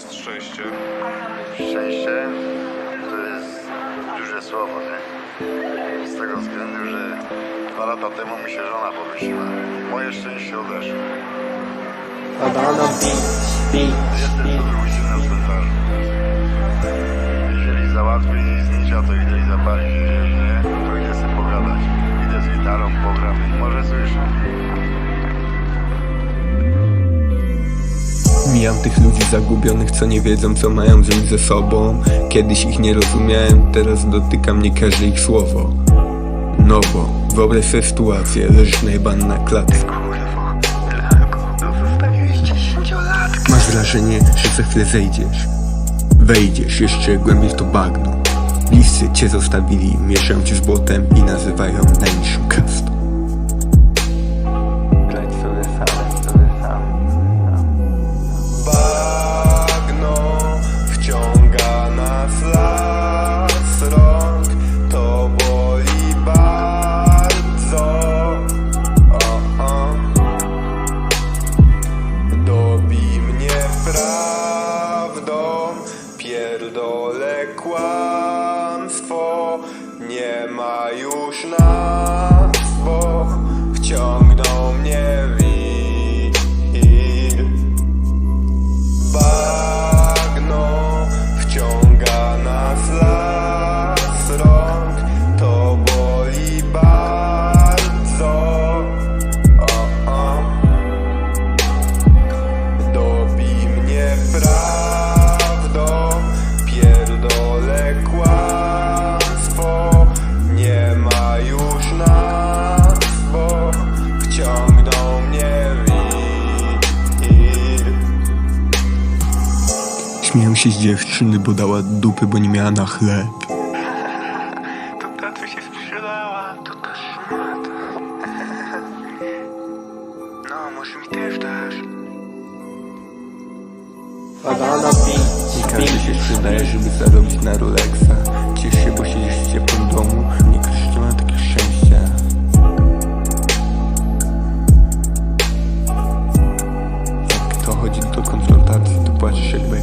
jest szczęście? Szczęście to jest duże słowo, nie? Z tego względu, że dwa lata temu mi się żona powróciła. Moje szczęście odeszło. Jestem co drugi na cmentarzu. Jeżeli załatwię jej znicia, to idę i zapalić. Jeżeli nie, to idę sobie pogadać. Idę z gitarą, pogram może słyszę. Mijam tych ludzi zagubionych, co nie wiedzą, co mają zrobić ze sobą. Kiedyś ich nie rozumiałem, teraz dotyka mnie każde ich słowo. No bo, wyobraź sobie sytuację, leżysz najebany na klatce. Masz wrażenie, że za chwilę zejdziesz. Wejdziesz jeszcze głębiej w to bagno. Listy cię zostawili, mieszają cię z błotem i nazywają najniższą kastą. Prawdą, pierdolę kłamstwo, Śmieją się z dziewczyny, bo dała dupy, bo nie miała na chleb. To się sprzedała. To ta szmata. No, może mi też dasz. Beat, I każdy się sprzedaje, żeby zarobić na Rolexa Ciesz się, bo siedzisz w ciepłym domu Nie то конфронтації, ти бачиш, якби.